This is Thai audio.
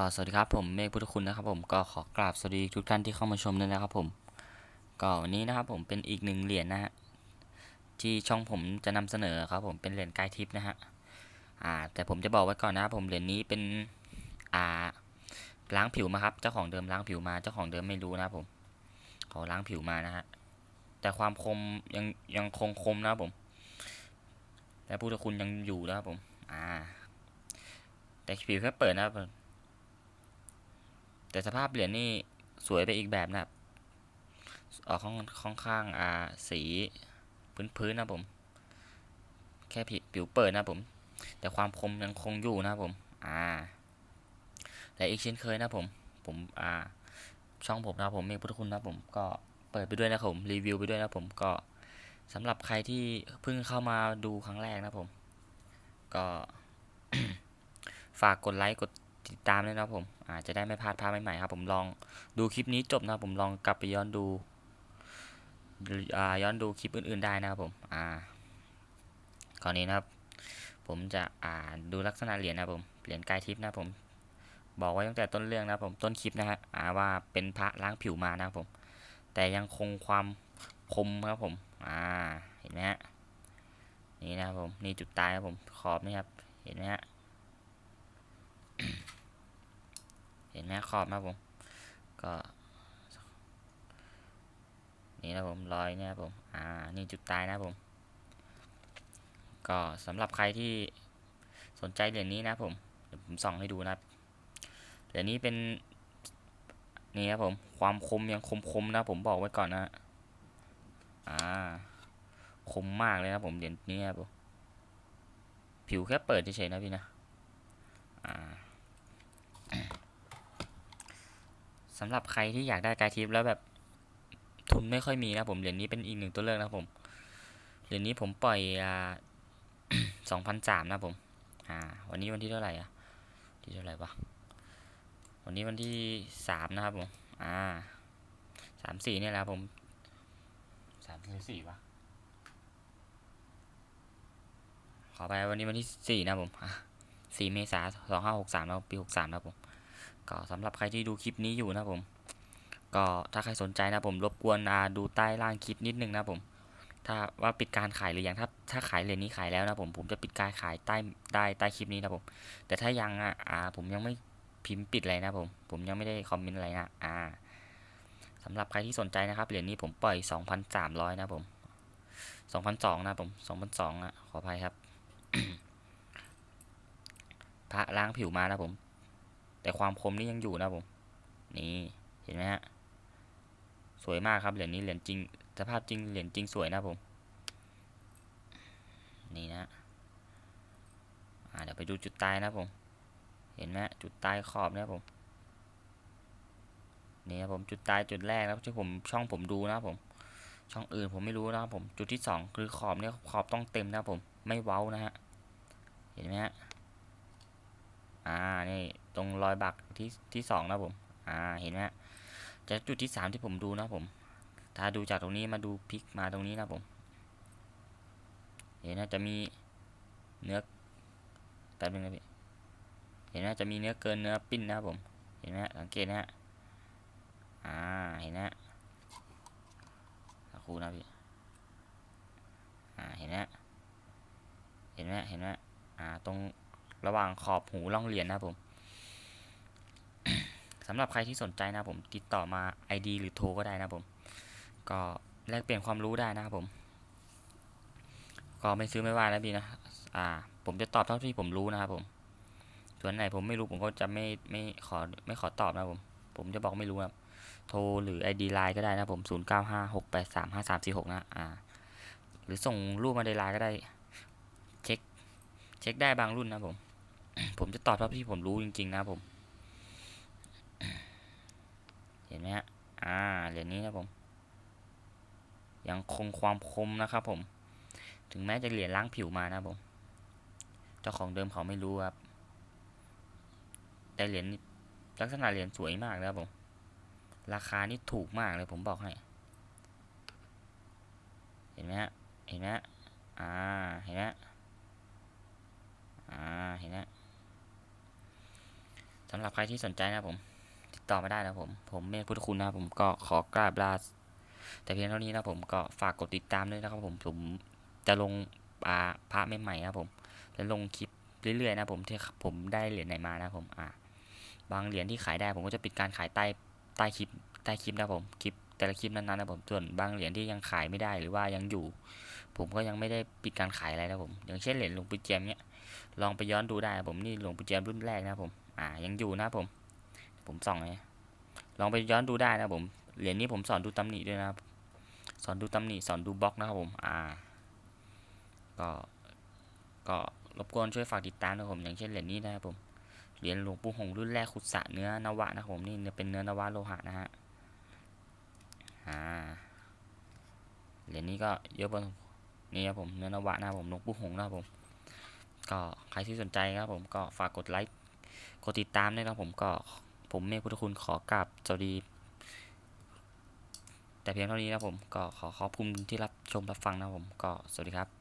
ก็สวัสดีครับผมเมฆพุทธคุณนะครับผมก็ขอกราบสวัสดีทุกท่านที่เข้ามาชมด้วยนะครับผมก็วันนี้นะครับผมเป็นอีกหนึ่งเหรียญนะฮะที่ช่องผมจะนำเสนอครับผมเป็นเหรียญกายทิพย์นะฮะอ่าแต่ผมจะบอกไว้ก่อนนะครับผมเหรียญนี้เป็นอ่าล้างผิวมาครับเจ้าของเดิมล้างผิวมาเจ้าของเดิมไม่รู้นะครับผมเขาล้างผิวมานะฮะแต่ความคมยังยังคงคมนะครับผมแต่พุทธคุณยังอยู่นะครับผมอ่าแต่ผิวแค่เปิดนะครับ แต่สภาพเหรียญนี่สวยไปอีกแบบนะครับออกข้างข้างข้างอ่าสีพื้นพื้นๆนะผม แค่ผิวผิวเปิดนะผม แต่ความคมยังคงอยู่นะผม อ่า และอีกเช่นเคยนะผม ผมอ่า ช่องผมนะผมเมฆพุทธคุณนะผมก็เปิดไปด้วยนะผม รีวิวไปด้วยนะผมก็สำหรับใครที่เพิ่งเข้ามาดูครั้งแรกนะผม ก็ฝากกดไลค์กด ติดตามด้วยนะครับผมอาจจะได้ไม่พลาดภาพใหม่ๆครับผมลองดูคลิปนี้จบนะครับผมลองกลับไปย้อนดูอ่าย้อนดูคลิปอื่น ๆได้นะครับผมอ่าคราวนี้นะครับ ผมจะอ่าดูลักษณะเหรียญนะครับผมเหรียญกายทิพย์นะครับผม บอกไว้ตั้งแต่ต้นเรื่องนะครับผมต้นคลิปนะฮะอ่าว่าเป็นพระล้างผิวมานะครับผม แต่ยังคงความคมครับผมอ่าเห็นไหมฮะนี่นะครับผมนี่จุดตายครับผมขอบนี่ครับเห็นไหมฮะ ห็นไหมขอบนะผม ก็ นี่นะผมรอยเนี่ยผม อ่า นี่จุดตายนะผม ก็สำหรับใครที่สนใจเหรียญนี้นะผมเดี๋ยวผมส่องให้ดูนะเหรียญนี้เป็นนี่ครับผม ความคมยังคมคมๆนะผมบอกไว้ก่อนนะฮะอ่า คมมากเลยนะผมเหรียญนี้ครับผมผิวแค่เปิดเฉยๆนะพี่นะ อ่า สำหรับใครที่อยากได้กายทิพย์แล้วแบบทุนไม่ค่อยมีนะผมเหรียญนี้เป็นอีกหนึ่งตัวเลือกนะผมเหรียญนี้ผมปล่อยอ่าสองพันสามนะผม อ่า วันนี้วันที่เท่าไหร่อะ ที่เท่าไหร่วะ วันนี้วันที่สามนะครับผม อ่าสามสี่เนี่ยแหละครับผมสามหรือสี่วะ ขอไปวันนี้วันที่สี่นะผมอะสี่เมษาสองห้าหกสามแล้วปีหกสามนะครับผม ก็สำหรับใครที่ดูคลิปนี้อยู่นะผม ก็ถ้าใครสนใจนะผมรบกวนดูใต้ล่างคลิปนิดนึงนะผม ถ้าว่าปิดการขายหรือยังถ้าถ้าขายเหรียญนี้ขายแล้วนะผมผมจะปิดการขายใต้ใต้ใต้คลิปนี้นะผม แต่ถ้ายังอะอ่าผมยังไม่พิมพ์ปิดอะไรนะผม ผมยังไม่ได้คอมเมนต์อะไรนะอ่าสำหรับใครที่สนใจนะครับเหรียญนี้ผมปล่อย 2,300 นะผม 2,200 นะผม 2,200อะขออภัยครับ พระล้างผิวมานะผม แต่ความคมนี่ยังอยู่นะผมนี่เห็นไหมฮะสวยมากครับเหรียญนี้เหรียญจริงสภาพจริงเหรียญจริงสวยนะผมนี่นะเดี๋ยวไปดูจุดตายนะผมเห็นไหมจุดตายขอบนี่ยผมนี่ครับผมจุดตายจุดแรกแล้วที่ผมช่องผมดูนะผมช่องอื่นผมไม่รู้นะครับผมจุดที่สองคือขอบเนี่ยขอบต้องเต็มนะผมไม่เว้านะฮะเห็นไหมฮะ อ่า นี่ ตรงรอยบักที่ที่สองนะผม อ่า เห็นไหมฮะจากจุดที่สามที่ผมดูนะผม ถ้าดูจากตรงนี้มาดูพลิกมาตรงนี้นะผม เห็นนะจะมีเนื้อแป๊บนึงนะพี่ เห็นนะจะมีเนื้อเกินเนื้อปิ้นนะผม เห็นไหมสังเกตนะฮะ อ่า เห็นนะครูนะพี่ อ่า เห็นนะฮะเห็นไหมเห็นไหมอ่า ตรง ระหว่างขอบหูล่องเหรียญนะครับผมสำหรับใครที่สนใจนะผมติดต่อมา ID หรือโทรก็ได้นะครับผมก็แลกเปลี่ยนความรู้ได้นะครับผม ก็ไม่ซื้อไม่ว่านะพี่นะอ่า ผมจะตอบเท่าที่ผมรู้นะครับผมส่วนไหนผมไม่รู้ผมก็จะไม่ไม่ขอไม่ขอตอบนะผม ผมจะบอกไม่รู้นะครับโทรหรือ ID ไลน์ก็ได้นะผม0 9 5 6 8 3 5 3 4 6นะอ่า หรือส่งรูปมาในไลน์ก็ได้ เช็ค เช็คได้บางรุ่นนะผม ผมจะตอบเท่าที่ผมรู้จริง ๆ นะผม เห็นไหมฮะ อ่าเหรียญนี้นะผม ยังคงความคมนะครับผม ถึงแม้จะเหรียญล้างผิวมานะผม เจ้าของเดิมเขาไม่รู้ครับ แต่เหรียญลักษณะเหรียญสวยมากนะครับผม ราคานี่ถูกมากเลยผมบอกให้ เห็นไหมฮะ เห็นไหมฮะ อ่า เห็นไหมฮะอ่า เห็นไหมฮะ สำหรับใครที่สนใจนะผม ติดต่อมาได้นะผม ผมเมฆพุทธคุณนะผมก็ขอกราบลาแต่เพียงเท่านี้นะผมก็ฝากกดติดตามด้วยนะครับผมผมจะลงอ่าพระใหม่ๆนะครับผมจะลงคลิปเรื่อยๆนะผมที่ผมได้เหรียญไหนมานะผมอ่าบางเหรียญที่ขายได้ผมก็จะปิดการขายใต้ใต้คลิปใต้คลิปนะผมคลิปแต่ละคลิปนั้นๆนะผมส่วนบางเหรียญที่ยังขายไม่ได้หรือว่ายังอยู่ ผมก็ยังไม่ได้ปิดการขายอะไรนะผม อย่างเช่นเหรียญหลวงปู่เจียมเนี้ยลองไปย้อนดูได้นะผมนี่หลวงปู่เจียมรุ่นแรกนะผม อ่ายังอยู่นะผม ผมส่องเลยลองไปย้อนดูได้นะผมเหรียญนี้ผมสอนดูตำหนิด้วยนะครับ สอนดูตำหนิสอนดูบล็อกนะครับผมอ่าก็ก็รบกวนช่วยฝากติดตามนะผมอย่างเช่นเหรียญนี้นะครับผมเหรียญหลวงปู่หงรุ่นแรกขุดสระเนื้อนวะนะครับผมนี่เป็นเนื้อนวะโลหะนะฮะอ่าเหรียญนี้ก็เยอะพอนี่ครับผมเนื้อนวะนะครับผมหลวงปู่หงนะครับผมก็ใครที่สนใจครับผมก็ฝากกดไลค์ กดติดตามด้วยนะครับผมก็ผมเมฆพุทธคุณขอกราบสวัสดี แต่เพียงเท่านี้นะผมก็ขอขอบคุณที่รับชมรับฟังนะผมก็สวัสดีครับ